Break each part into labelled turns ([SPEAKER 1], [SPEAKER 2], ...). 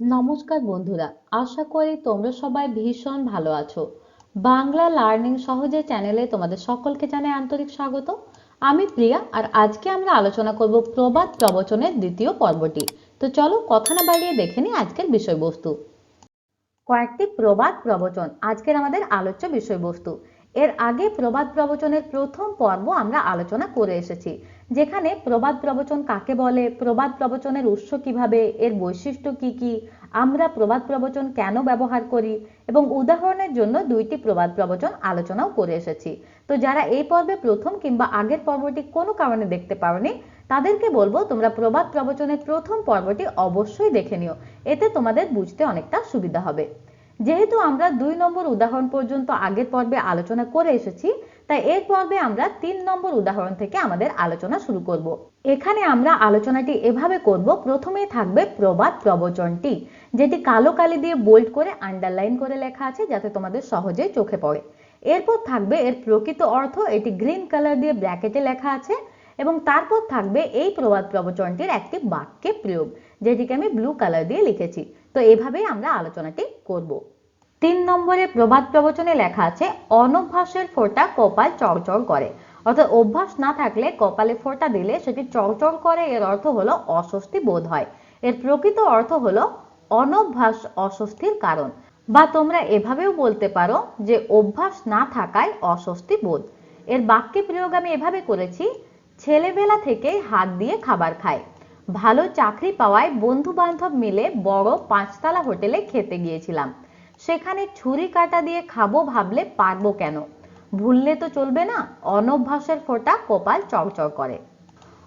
[SPEAKER 1] নমস্কার বন্ধুরা, আশা করি তোমরা সবাই ভীষণ ভালো আছো। বাংলা লার্নিং সহজে চ্যানেলে তোমাদের সকলকে জানাই আন্তরিক স্বাগত। আমি প্রিয়া, আর আজকে আমরা আলোচনা করব প্রবাদ প্রবচনের দ্বিতীয় পর্বটি। তো চলো কথা না বাড়িয়ে দেখে নিই আজকের বিষয়বস্তু। কয়েকটি প্রবাদ প্রবচন, আজকের আমাদের আলোচ্য বিষয়বস্তু। এর আগে প্রবাদ প্রবচনের প্রথম পর্ব আমরা আলোচনা করে এসেছি, যেখানে প্রবাদ প্রবচন কাকে বলে, প্রবাদ প্রবচনের উৎস কীভাবে, এর বৈশিষ্ট্য কি কি, আমরা প্রবাদ প্রবচন কেন ব্যবহার করি এবং উদাহরণের জন্য দুইটি প্রবাদ প্রবচন আলোচনাও করে এসেছি। তো যারা এই পর্বে প্রথম কিংবা আগের পর্বটি কোনো কারণে দেখতে পারোনি তাদেরকে বলব তোমরা প্রবাদ প্রবচনের প্রথম পর্বটি অবশ্যই দেখে নিও, এতে তোমাদের বুঝতে অনেকটা সুবিধা হবে। যেহেতু আমরা দুই নম্বর উদাহরণ পর্যন্ত আগের পর্বে আলোচনা করে এসেছি, তাই এর পর্বে আমরা তিন নম্বর উদাহরণ থেকে আমাদের আলোচনা শুরু করব। এখানে আমরা আলোচনাটি এভাবে করব, প্রথমেই থাকবে প্রবাদ প্রবচনটি, যেটি কালো কালি দিয়ে বোল্ড করে আন্ডারলাইন করে লেখা আছে যাতে তোমাদের সহজে চোখে পড়ে। এরপর থাকবে এর প্রকৃত অর্থ, এটি গ্রিন কালার দিয়ে ব্র্যাকেটে লেখা আছে এবং তারপর থাকবে এই প্রবাদ প্রবচনটির একটি বাক্যে প্রয়োগ। যেটিকে আমি ব্লু কালার দিয়ে লিখেছি। তো এভাবেই আমরা আলোচনাটি করব। তিন নম্বরে প্রবাদ প্রবচনে লেখা আছে, অনভ্যাসের ফোঁটা কপাল চড়চড় করে। অর্থাৎ অভ্যাস না থাকলে কপালে ফোঁটা দিলে সেটি চড়চড় করে, এর অর্থ হলো অস্বস্তি বোধ হয়। এর প্রকৃত অর্থ হলো অনভ্যাস অস্বস্তির কারণ। বা তোমরা এভাবেও বলতে পারো যে অভ্যাস না থাকায় অস্বস্তি বোধ। এর বাক্যে প্রয়োগ আমি এভাবে করেছি, ছেলেবেলা থেকেই হাত দিয়ে খাবার খায়। ভালো চাকরি পাওয়ায় বন্ধু বান্ধব মিলে বড় পাঁচতলা হোটেলে খেতে গিয়েছিলাম। সেখানে ছুরি কাটা দিয়ে খাব ভাবলে পারব কেন? ভুললে তো চলবে না, অনভ্যাসের ফোঁটা কপাল চড়চড় করে।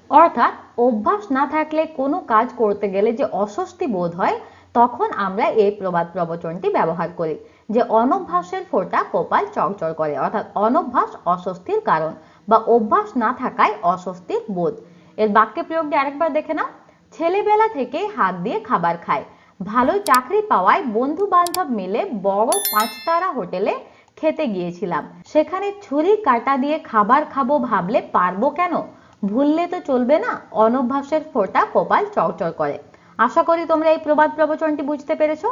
[SPEAKER 1] অর্থাৎ অভ্যাস না থাকলে কোনো কাজ করতে গেলে যে অস্বস্তি বোধ হয়, তখন আমরা এই প্রবাদ প্রবচনটি ব্যবহার করি, যে অনভ্যাসের ফোঁটা কপাল চড়চড় করে, অর্থাৎ অনভ্যাস অস্বস্তির কারণ বা অভ্যাস না থাকায় অস্বস্তির বোধ। এর বাক্যে প্রয়োগটি আরেকবার দেখে নাও। ছেলেবেলা থেকে হাত দিয়ে খাবার খায়। ভালো চাকরি পাওয়ায় বন্ধু বান্ধব মিলে বড় পাঁচতারা হোটেলে খেতে গিয়েছিলাম। সেখানে ছুরি কাটা দিয়ে খাবার খাব ভাবলে পারব কেন? ভুললে তো চলবে না? অনভ্যাসের ফোঁটা কপাল চড়চড় করে। আশা করি তোমরা এই প্রবাদ প্রবচনটি বুঝতে পেরেছ।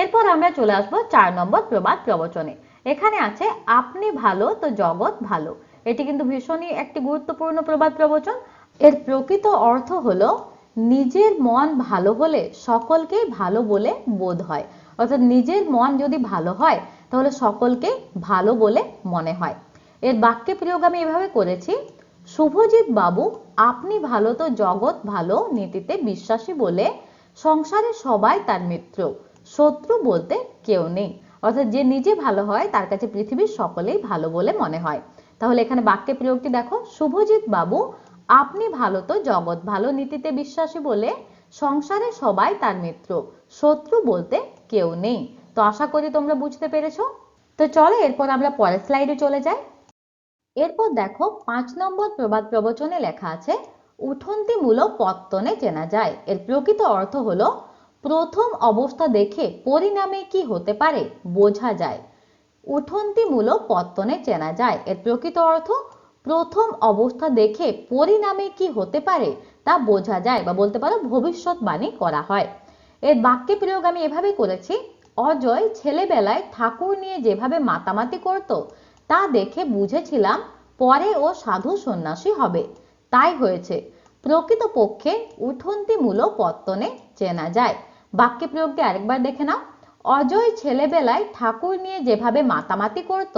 [SPEAKER 1] এরপর আমরা চলে আসব চার নম্বর প্রবাদ প্রবচনে। এখানে আছে, আপনি ভালো তো জগৎ ভালো। এটি কিন্তু ভীষণই একটি গুরুত্বপূর্ণ প্রবাদ প্রবচন। এর প্রকৃত অর্থ হলো নিজের মন ভালো হলে সকলকেই ভালো বলে বোধ হয়। অর্থাৎ নিজের মন যদি ভালো হয়, তাহলে সকলকে ভালো বলে মনে হয়। এর বাক্যে প্রয়োগ আমি এভাবে করেছি, শুভজিৎ বাবু, আপনি ভালো তো জগৎ ভালো নীতিতে বিশ্বাসী বলে সংসারে সবাই তার মিত্র, শত্রু বলতে কেউ নেই। অর্থাৎ যে নিজে ভালো হয়, তার কাছে পৃথিবীর সকলেই ভালো বলে মনে হয়। তাহলে এখানে বাক্যে প্রয়োগটি দেখো, শুভজিৎ বাবু আপনি ভালো তো জগৎ। ভালো নীতিতে বিশ্বাসী বলে সংসারে সবাই তার মিত্র। শত্রু বলতে কেউ নেই। তো আশা করি তোমরা বুঝতে পেরেছ। তো চলো এরপর আমরা পরের স্লাইডে চলে যাই। এরপর দেখো পাঁচ নম্বর প্রবাদ প্রবচনে লেখা আছে, উঠন্তিমূলক পত্তনে চেনা যায়। এর প্রকৃত অর্থ হলো, প্রথম অবস্থা দেখে পরিণামে কি হতে পারে বোঝা যায়। উঠন্তিমূলক পত্তনে চেনা যায়। এর প্রকৃত অর্থ প্রথম অবস্থা দেখে পরিণামে কি হতে পারে তা বোঝা যায় বা বলতে পারো ভবিষ্যৎবাণী করা হয়। এর বাক্যে প্রয়োগ আমি এভাবে করেছি, অজয় ছেলেবেলায় ঠাকুর নিয়ে যেভাবে মাতামাতি করত, তা দেখে বুঝেছিলাম পরে ও সাধু সন্ন্যাসী হবে। তাই হয়েছে, প্রকৃতপক্ষে উঠন্তিমূলক পত্তনে চেনা যায়। বাক্যে প্রয়োগটি আরেকবার দেখে নাও, অজয় ছেলেবেলায় ঠাকুর নিয়ে যেভাবে মাতামাতি করত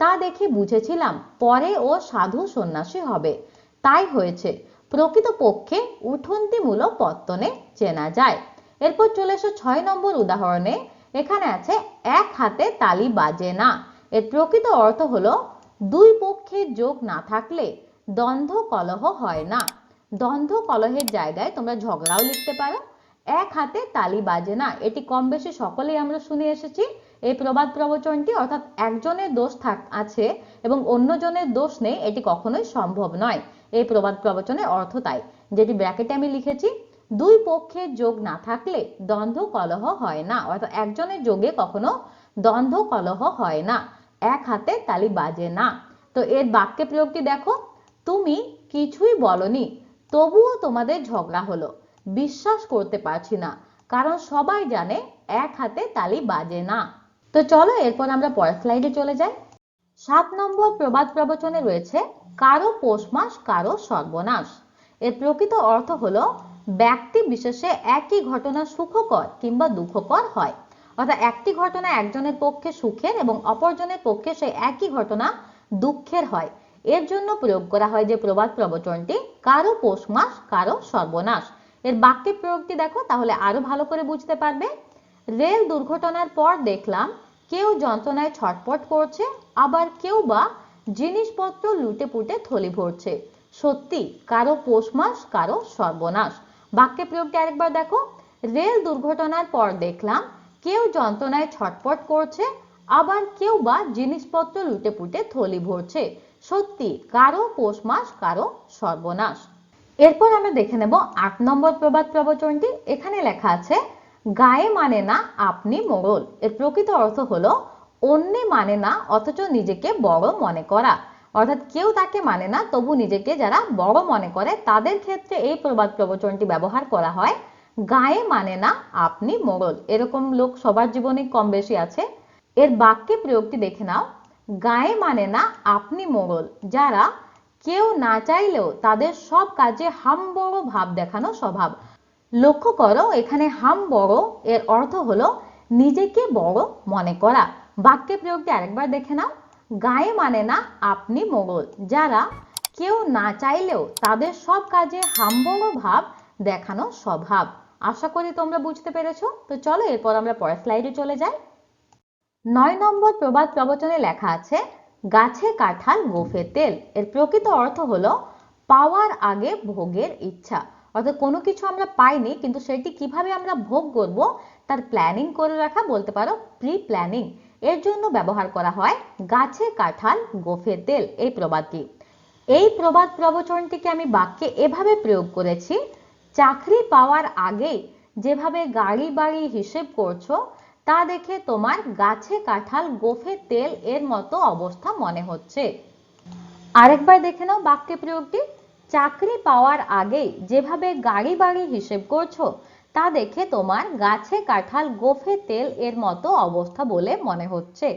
[SPEAKER 1] তা দেখে বুঝেছিলাম পরে ও সাধু সন্ন্যাসী হবে। তাই হয়েছে। প্রকৃতপক্ষে উঠন্তিমূলক পত্তনে চেনা যায়। এরপর চলে এসো ছয় নম্বর উদাহরণে। এখানে আছে, এক হাতে তালি বাজে না। এর প্রকৃত অর্থ হলো, দুই পক্ষের যোগ না থাকলে দ্বন্দ্ব কলহ হয় না। দ্বন্দ্ব কলহের জায়গায় তোমরা ঝগড়াও লিখতে পারো। এক হাতে তালি বাজে না। এটি কম বেশি সকলেই আমরা শুনে এসেছি। এই প্রবাদ প্রবচনটি অর্থাৎ একজনের দোষ থাক, আছে এবং অন্যজনের দোষ নেই, এটি কখনোই সম্ভব নয়। এই প্রবাদ প্রবচনের অর্থ তাই, যেটি ব্র্যাকেটে আমি লিখেছি, দুই পক্ষের যোগ না থাকলে দ্বন্দ্ব কলহ হয় না। অর্থাৎ একজনের যোগে কখনো দ্বন্দ্ব কলহ হয় না, এক হাতে তালি বাজে না। তো এর বাক্যে প্রয়োগটি দেখো, তুমি কিছুই বলনি, তবুও তোমাদের ঝগড়া হলো। বিশ্বাস করতে পারছি না, কারণ সবাই জানে এক হাতে তালি বাজে না। তো চলো, এরপর আমরা পরের স্লাইডে চলে যাই। সাত নম্বর প্রবাদ প্রবচনে রয়েছে, কারও পৌষ মাস, কারও সর্বনাশ। এর প্রকৃত অর্থ হলো, ব্যক্তি বিশেষে একই ঘটনা সুখকর কিংবা দুঃখকর হয়। অর্থাৎ একটি ঘটনা একজনের পক্ষে সুখের এবং অপরজনের পক্ষে সেই একই ঘটনা দুঃখের হয়। এর জন্য প্রয়োগ করা হয় যে প্রবাদ প্রবচনটি, কারও পৌষ মাস, কারও সর্বনাশ। এর বাক্যে প্রয়োগটি দেখো, তাহলে আরও ভালো করে বুঝতে পারবে। রেল দুর্ঘটনার পর দেখলাম কেউ যন্ত্রণায় ছটপট করছে, আবার কেউ বা জিনিসপত্র লুটে পুটে থলি ভরছে। সত্যি, কারও পৌষ মাস, কারও সর্বনাশ। বাক্যে প্রয়োগটি আরেকবার দেখো। রেল দুর্ঘটনার পর দেখলাম কেউ যন্ত্রণায় ছটপট করছে, আবার কেউ বা জিনিসপত্র লুটে পুটে থলি ভরছে। সত্যি, কারও পৌষ মাস, কারও সর্বনাশ। এরপর আমরা দেখে নেব আট নম্বর প্রবাদ প্রবচনটি। এখানে লেখা আছে গায়ে মানে না আপনি মোড়ল এর প্রকৃত অর্থ হলো অন্যে মানে না, অথচ নিজেকে বড় মনে করা। অর্থাৎ কেউ তাকে মানে না, তবু নিজেকে যারা বড় মনে করে, তাদের ক্ষেত্রে এই প্রবাদ প্রবচনটি ব্যবহার করা হয়, গায়ে মানে না আপনি মোড়ল এরকম লোক সবার জীবনে কম বেশি আছে। এর বাক্যে প্রয়োগটি দেখে নাও। গায়ে মানে না আপনি মোড়ল যারা কেউ না চাইলেও তাদের সব কাজে হাম বড় ভাব দেখানো স্বভাব। লক্ষ্য করো, এখানে হাম বড়, এর অর্থ হলো নিজেকে বড় মনে করা। বাক্যে প্রয়োগটি আরেকবার দেখে নাও। গায়ে মানে না আপনি মোগল। যারা কেউ না চাইলেও তাদের সব কাজে হাম্বড় ভাব দেখানো স্বভাব। আশা করি তোমরা বুঝতে পেরেছ। তো চলো, এরপর আমরা পরের স্লাইডে চলে যাই। নয় নম্বর প্রবাদ প্রবচনে লেখা আছে, গাছে কাঁঠাল, গোফে তেল। এর প্রকৃত অর্থ হলো পাওয়ার আগে ভোগের ইচ্ছা। অর্থাৎ কোনো কিছু আমরা পাইনি, কিন্তু সেটি কীভাবে আমরা ভোগ করব, তার প্ল্যানিং করে রাখা বলতে পারো প্রি প্ল্যানিং এর জন্য ব্যবহার করা হয় গাছে কাঁঠাল গোফে তেল, এই প্রবাদটি। এই প্রবাদ প্রবচনটিকে আমি বাক্যে এভাবে প্রয়োগ করেছি, চাকরি পাওয়ার আগে যেভাবে গাড়ি বাড়ি হিসেব করছ, তা দেখে তোমার গাছে কাঁঠাল গোফে তেল এর মতো অবস্থা মনে হচ্ছে। আরেকবার দেখে নাও বাক্যে প্রয়োগটি। চাকরি পাওয়ার আগেই যেভাবে গাড়ি বাড়ি হিসেব করছ, তা দেখে তোমার গাছে কাঁঠাল গোফে তেল এর মতো অবস্থা বলে মনে হচ্ছে।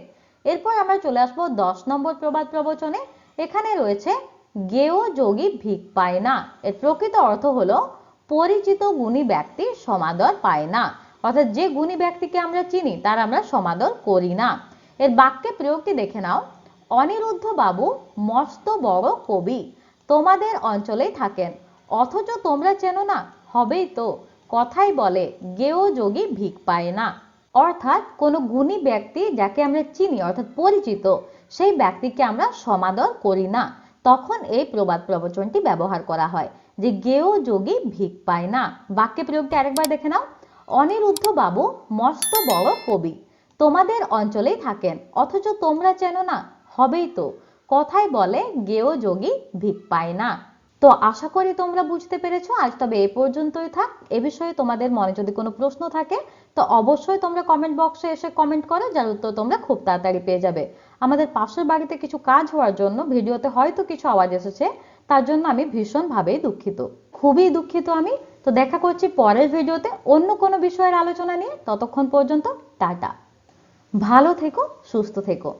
[SPEAKER 1] এরপর আমরা চলে আসব দশ নম্বর প্রবাদ প্রবচনে। এখানে রয়েছে, গেও যোগী ভিক পায় না। এর প্রকৃত অর্থ হলো, পরিচিত গুণী ব্যক্তি সমাদর পায় না। অর্থাৎ যে গুণী ব্যক্তিকে আমরা চিনি, তার আমরা সমাদর করি না। এর বাক্যে প্রয়োগটি দেখে নাও, অনিরুদ্ধ বাবু, মস্ত বড় কবি। তোমাদের অঞ্চলেই থাকেন। অথচ তোমরা চেনো না, হবেই তো। কথাই বলে, গেও যোগী ভিক পায় না। অর্থাৎ কোনো গুণী ব্যক্তি যাকে আমরা চিনি, অর্থাৎ পরিচিত, সেই ব্যক্তিকে আমরা সমাদর করি না। তখন এই প্রবাদ প্রবচনটি ব্যবহার করা হয় যে গেও যোগী ভিক পায় না। বাক্যে প্রয়োগটি আরেকবার দেখে নাও। অনিরুদ্ধ বাবু মস্ত বড় কবি। তোমাদের অঞ্চলেই থাকেন, অথচ তোমরা চেনো না, হবেই তো। কথাই বলে গেও যোগী ভিক পায় না। তো আশা করি তোমরা বুঝতে পেরেছ। আজ তবে এ পর্যন্তই থাক। এ বিষয়ে তোমাদের মনে যদি কোনো প্রশ্ন থাকে, তো অবশ্যই তোমরা কমেন্ট বক্সে এসে কমেন্ট করো, যার উত্তর তোমরা খুব তাড়াতাড়ি পেয়ে যাবে। আমাদের পাশের বাড়িতে কিছু কাজ হওয়ার জন্য ভিডিওতে হয়তো কিছু আওয়াজ এসেছে, তার জন্য আমি ভীষণভাবেই দুঃখিত। খুবই দুঃখিত আমি। তো দেখা করছি পরের ভিডিওতে অন্য কোনো বিষয়ের আলোচনা নিয়ে। ততক্ষণ পর্যন্ত টাটা। ভালো থেকো, সুস্থ থেকো।